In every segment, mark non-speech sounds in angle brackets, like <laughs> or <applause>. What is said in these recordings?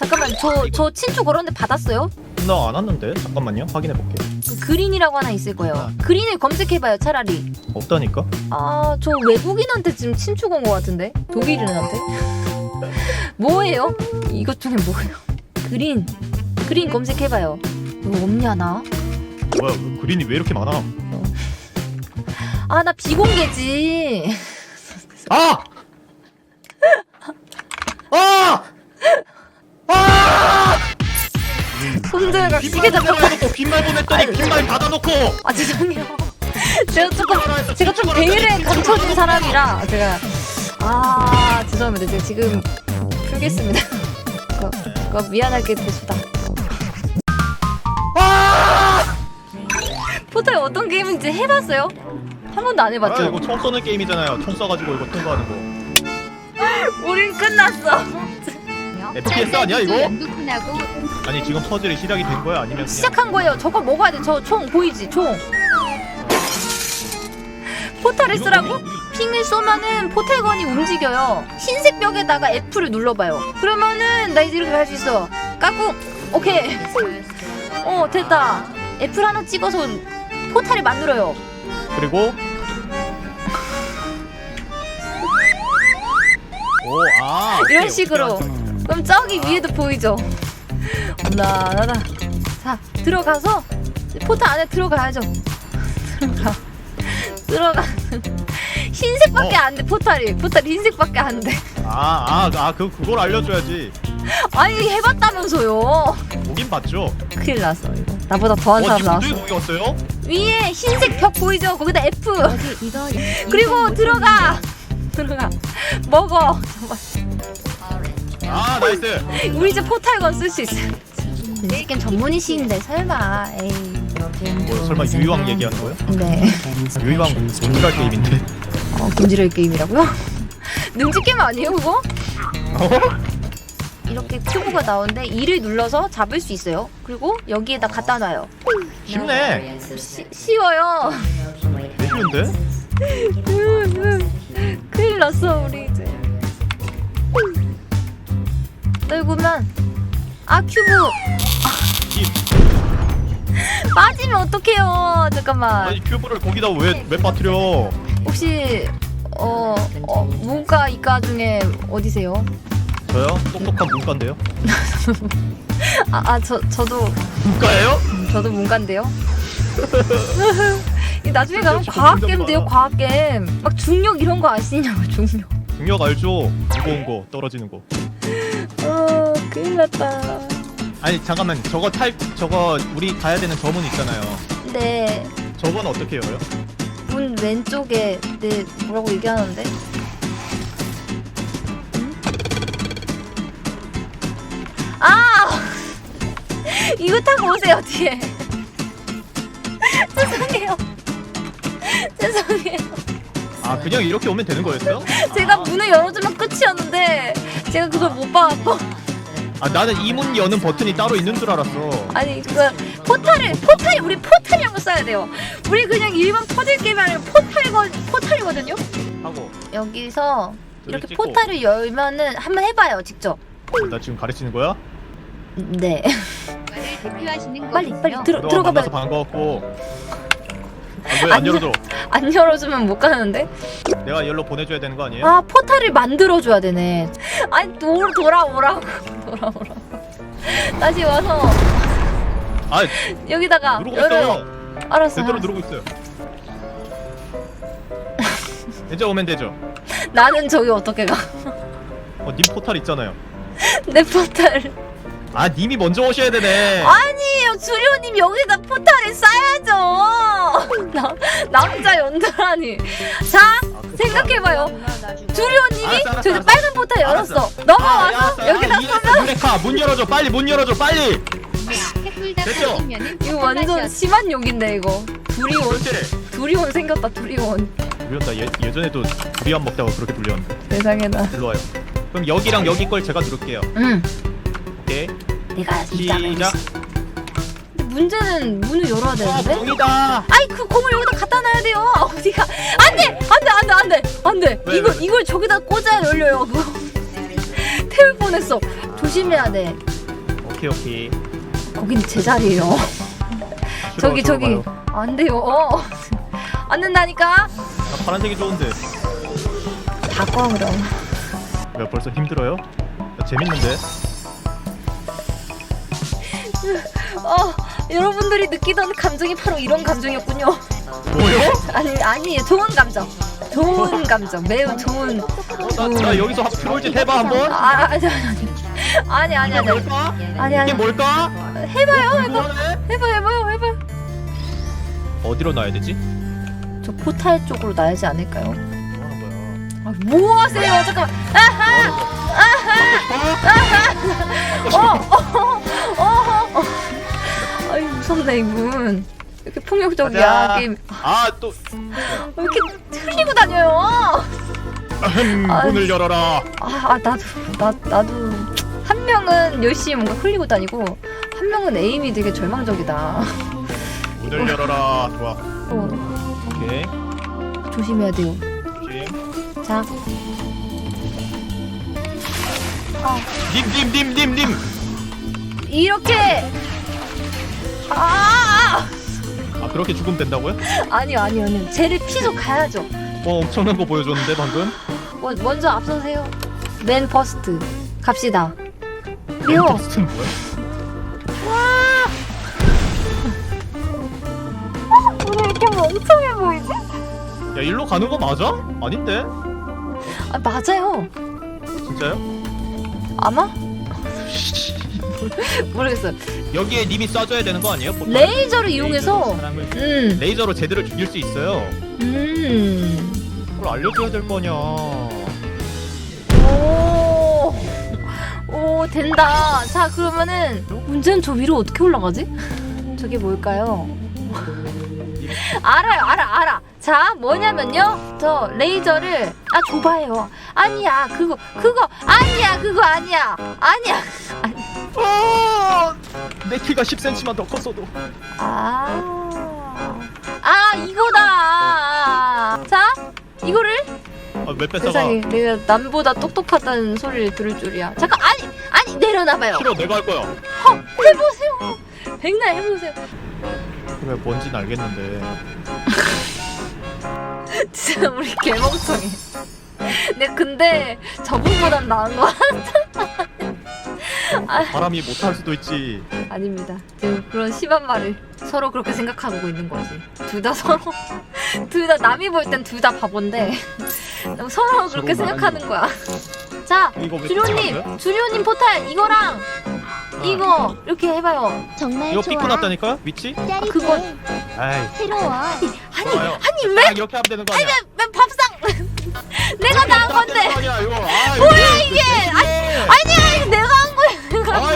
잠깐만 저 저 친추 걸었는데 받았어요? 나 안 왔는데 잠깐만요 확인해 볼게 그 그린이라고 하나 있을 거예요. 그린을 검색해봐요 차라리. 없다니까 아 저 외국인한테 지금 친추 건것 같은데 독일인한테? <laughs> 뭐예요? 이것 중에 뭐예요? 그린 그린 검색해봐요. 뭐 없냐 나? 뭐야 그린이 왜 이렇게 많아 아 나 비공개지. 아! 아! 손들가 시계 빈말. 보내놓고 빈말 보냈더니 아유. 빈말 닫아놓고 아 죄송해요. <laughs> 제가 조금 제가 좀 베일에 감춰진 사람이라 제가 아 죄송합니다. 제가 지금 풀겠습니다. <laughs> 그거, 그거 미안하게 됐다. 포탈 어떤 게임인지 해봤어요? 한 번도 안 아, 해봤죠? 이거 총 쏘는 게임이잖아요 총 쏴가지고 이거 통과하는 거 <laughs> 우린 끝났어. FPS 아니야 이거? 아니 지금 퍼즐이 시작이 된 거야 아니면 그냥 시작한 거예요. 저거 먹어야 돼. 저 총 보이지? 총. 포탈을 이거 쓰라고? 우리- 핑을 쏘면은 포탈건이 움직여요. 흰색 벽에다가 F를 눌러봐요. 그러면은 나 이제 이렇게 할 수 있어. 까꿍. 오케이. 어 됐다. F를 하나 찍어서 포탈을 만들어요. 그리고 오아 이런 식으로. 그럼 저기 위에도 보이죠? 나나나. 자 들어가서 포탈 안에 들어가야죠. <laughs> 들어가. 들어가. <laughs> 흰색밖에 안 돼 포탈이. 포탈 흰색밖에 안 돼. 아 아 아 그 그걸 알려줘야지 <laughs> 아니 해봤다면서요. 보긴 봤죠 큰일 났어 이거. 나보다 더한 어 사람 나왔어. 어떻게 거기 왔어요? 위에 흰색 벽 보이죠? 거기다 F. 어디 이거 그리고 들어가. 들어가. 먹어. 아 나이스 우리 이제 포탈건 쓸 수 있어. 이 게임 전문이신데 설마. 에이. 뭐 설마 유이왕 얘기하는 거예요? 네. 유이왕 정글할 게임인데 어, 김지럴 게임이라고요? <laughs> 능지 게임 아니에요 그거? 이렇게 큐브가 나오는데 2를 눌러서 잡을 수 있어요. 그리고 여기에다 갖다 놔요. 쉽네 시, 쉬워요. 왜 쉬운데? <laughs> 큰일 났어 우리 이제. 떨구면 아 큐브. 이- <laughs> 빠지면 어떡해요. 잠깐만. 아니 큐브를 거기다 왜, 왜 빠뜨려? 혹시 어, 어 문과 이과 중에 어디세요? 저요? 똑똑한 문과인데요? <laughs> 아, 아 저, 저도. 문과예요? 저도 문과인데요? <laughs> 이 나중에 가면 저 과학 게임 돼요 봐. 과학 게임. 막 중력 이런 거 아시냐고 중력. 중력 알죠? 무거운 거 떨어지는 거 어 큰일 났다 아니 잠깐만 저거 탈 저거 우리 가야 되는 저문 있잖아요 네 저건 어떻게 열어요? 문 왼쪽에 네 뭐라고 얘기하는데? 응? 아! <laughs> 이거 타고 오세요 뒤에. <laughs> 죄송해요. <laughs> 죄송해요. 아 그냥 이렇게 오면 되는 거였어요? 제가 문을 열어주면 끝이었는데 제가 그걸 못 봐갖고 아 나는 이문 여는 버튼이 따로 있는 줄 알았어 아니 그 포탈을 포탈이 우리 포탈이라고 써야 돼요. 우리 그냥 일반 퍼즐 게임이 아니라 포탈거 포탈이거든요. 하고 여기서 이렇게 찍고. 포탈을 열면은 한번 해봐요 직접. 나 지금 가르치는 거야? 네. 대표하시는 빨리 빨리 들어 들어가 만나서. 반가웠고 아, 왜 안 열어줘? 안 열어주면 못 가는데. 내가 열로 보내줘야 되는 거 아니에요? 아 포탈을 만들어줘야 되네. 아니 도, 돌아오라고 돌아오라고. 다시 와서 아 여기다가 누르고 열어요. 있어요 알았어. 제대로 알았어. 누르고 있어요 이제 오면 되죠 나는 저기 어떻게 가? 어, 님 포탈 있잖아요 내 포탈. 아 님이 먼저 오셔야 되네 아니에요 주료님 여기다 포탈을 쌓야죠. <laughs> 나 남자 연달아니. 자 아, 그 생각해봐요. 알았어, 알았어, 저기 알았어. 빨간 포탈 알았어. 열었어. 넘어와서 여기다 쏘면 유레카 문 열어줘 빨리 문 열어줘 빨리 됐죠? 이거 완전 심한 욕인데 이거. 두리온 그렇지 두리온 생겼다 두리온. 불렸다 예, 예전에도 두리안 먹다가 그렇게 불렸는데 세상에나. 일로 와요 그럼 여기랑 여기 걸 제가 누를게요 응. 오케이 내가 시작 근데 문제는 문을 열어야 와 되는데. 공이다 아이 그 공을 여기다 갖다 놔야 돼요. <laughs> 어디가? 안돼 안돼 안돼 안돼 안돼. 왜, 이걸 왜? 이걸 저기다 꽂아야 열려요. <laughs> 태울 뻔했어. 조심 조심해야 돼. 오케이 오케이. 거긴 제 자리예요. 저기 저기 들어가요. 안 돼요. 어. <laughs> 안 된다니까. 아, 파란색이 좋은데. 바꿔 그럼. 야, 벌써 힘들어요? 야, 재밌는데? 어 여러분들이 느끼던 감정이 바로 이런 감정이었군요. 뭐요? 아니 아니에요. 좋은 감정. 좋은 <laughs> 감정. 매우 좋은. 나, 나 여기서 트롤짓 해봐 한번. 아 아니 아니 아니 아니 아니 이게 아니 뭘까? 아니 이게 아니 뭘까? 해봐요 해봐 뭐하네? 해봐 해봐요 해봐. 어디로 놔야 되지? 저 포탈 쪽으로 나야지 않을까요? 뭐 하는? 아, 뭐 하세요? 잠깐만. 어, 어, 어, 어. 이분. 이렇게 폭력적이야. 게임. 아, 또 왜 이렇게 흘리고 다녀요? 아, 문을 열어라. 아, 아 나도 나 나도 한 명은 열심히 뭔가 흘리고 다니고 한 명은 에임이 되게 절망적이다. 문을 열어라. 좋아. 어, 오케이. 조심해야 돼요. 조심. 자. 아, 님, 님, 님, 님, 님. 이렇게. 아, 아, 그렇게 죽으면 된다고요? 아니요 아니요 아니요. 쟤를 피서 가야죠. 뭐 엄청난 거 보여줬는데 방금? 뭐, 먼저 앞서세요. 맨 퍼스트 갑시다. 요. 버스는 뭐야? 오늘 이렇게 멍청해 보이지? 야, 일로 가는 거 맞아? 아닌데? 아 맞아요. 진짜요? 아마? <laughs> 모르겠어요. 여기에 님이 쏴줘야 되는 거 아니에요? 보통? 레이저를 이용해서 사람을 음, 레이저로 제대로 죽일 수 있어요. 음, 그걸 알려줘야 될 거냐? 오, 오 된다. 자 그러면은 문제는 저 위로 어떻게 올라가지? 저게 뭘까요? <laughs> 알아요, 알아, 알아. 자, 뭐냐면요. 저 레이저를 아 좁아요. 아니야, 그거, 그거 아니야, 그거 아니야, 아니야. 아, 내 키가 10cm만 더 컸어도. 아, 아 이거다. 자, 이거를 아, 왜 뺏어가? 세상에 내가 남보다 똑똑하다는 소리를 들을 줄이야. 잠깐, 아니, 아니 내려놔봐요. 싫어, 내가 할 거야. 허, 해보세요. 백날 해보세요. 그래, 뭔진 알겠는데. <laughs> 진짜 우리 개멍청해. 네, 근데 저분보단 나은 거 바람이 못할 수도 있지. 아닙니다. 지금 그런 심한 말을 서로 그렇게 생각하고 있는 거지. 둘 다 서로 <laughs> 둘 다 남이 볼 땐 둘 다 바본데 서로 그렇게 서로 생각하는 거야. 자, 이거 왜 주료님, 삐끗한 주료님 포탈 이거랑 이거 이렇게 해봐요. 정말 이거 좋아. 삐꾸 났다니까? 위치? 짜릿해. 그거- 아이, 새로워. 아니, 좋아요. 아니 왜? 딱 이렇게 하면 되는 거 아니야? 왜 밥상? <laughs> 내가 다한 건데. 아니야, 이거. 아, 뭐야, 이게? 아니, 아니야,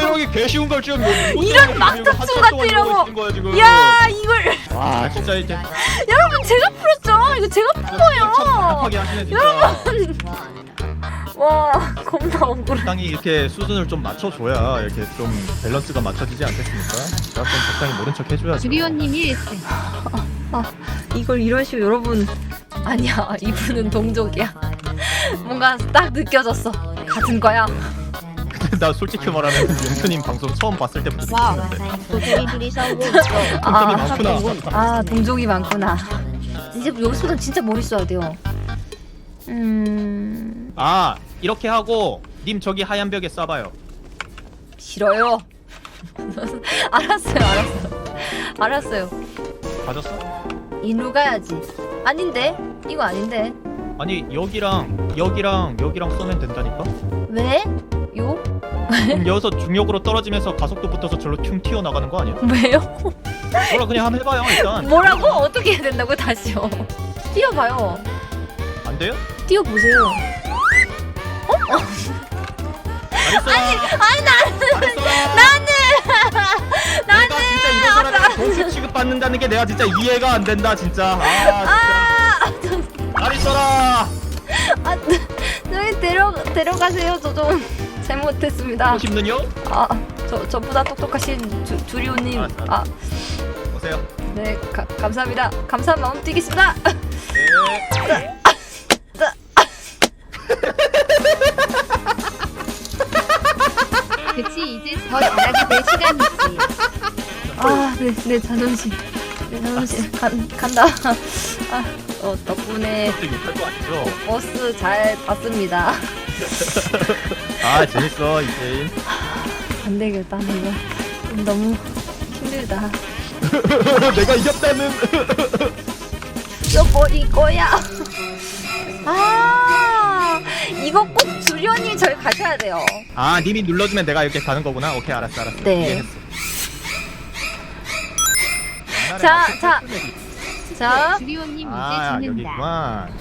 거야. 아, 여기 개 쉬운 걸 지금 뭐- 이런 이러고 같으려고. 있는 거야, 지금. 야, 이걸 와, 진짜 이제 여러분 제가 풀었죠. 이거 제가 푼참 거예요. 진짜. 와, 겁나 억울해. 적당히 이렇게 수준을 좀 맞춰줘야 이렇게 좀 밸런스가 맞춰지지 않겠습니까? 제가 좀 적당히 모른 척 해줘야죠. 주리오님이 S. 이걸 이런 식으로 여러분 아니야 이분은 동족이야 뭔가 딱 느껴졌어 같은 거야 <laughs> 나 솔직히 말하면 윤수님 방송 처음 봤을 때부터 와. 느꼈는데 고생이 둘이 싸우고 있어. <laughs> 아, 많구나. 아 동족이 많구나 이제 여기서부터 진짜 머리 써야 돼요 음 아 이렇게 하고 님 저기 하얀 벽에 쏴봐요. 싫어요 <laughs> 알았어요 알았어요 알았어요 맞았어? 인루 가야지 아닌데 이거 아닌데 아니 여기랑 여기랑 여기랑 쏘면 된다니까? 왜? 요? 여기서 중력으로 떨어지면서 가속도 붙어서 절로 퉁 튀어나가는 거 아니야? 왜요? 뭐라 그냥 한번 해봐요 일단 뭐라고? 어떻게 해야 된다고 다시요 뛰어봐요 안 돼요? 뛰어보세요 잘했어 아니 나는 잘했어 나는 내가 진짜 이런 사람이 동시 취급받는다는 게 내가 진짜 이해가 안 된다 진짜 아 진짜 잘 있어라 아, 저희 데려 데려가세요. 저 좀 잘못했습니다. 싶는요? 아, 저 저보다 똑똑하신 주, 주리오님. 알았어. 아, 오세요 네, 가, 감사합니다. 감사한 마음 뛰겠습니다. 네 <laughs> 더 잘하게 될 시간이지. 아, 네, 네 자존심. 네 자존심 간 간다. 아, 어, 덕분에? 버스 잘 봤습니다. <laughs> 아 재밌어 이 게임 안 되겠다, 이거 너무 힘들다. <laughs> 내가 이겼다는 죽여버릴 거야. <laughs> 아, 이거 꼭 주련이 저희 가셔야 돼요. 아 님이 눌러주면 내가 이렇게 가는 거구나 오케이 알았어 알았어 네. 이해했어. 옛날에 자, 막 자. 자, 주리오님 아 이제 죽는다. 여기구만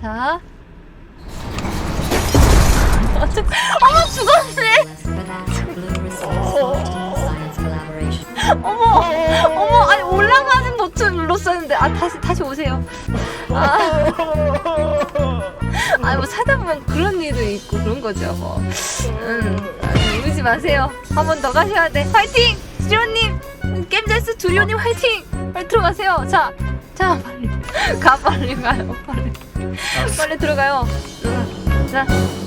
자. 어머 죽었네. 어머, 어머, 아니 올라가는 버튼 눌렀었는데 아 다시 다시 오세요. 아, 아니 뭐 살다 보면 그런 일도 있고 그런 거죠. 뭐. 음, 아니, 울지 마세요. 한 번 더 가셔야 돼. 화이팅, 주리오님. 게임잘스 주리오님 화이팅. 빨리 들어가세요. 자, 자 빨리 가 빨리 가요. 빨리 빨리 들어가요. 자, 자.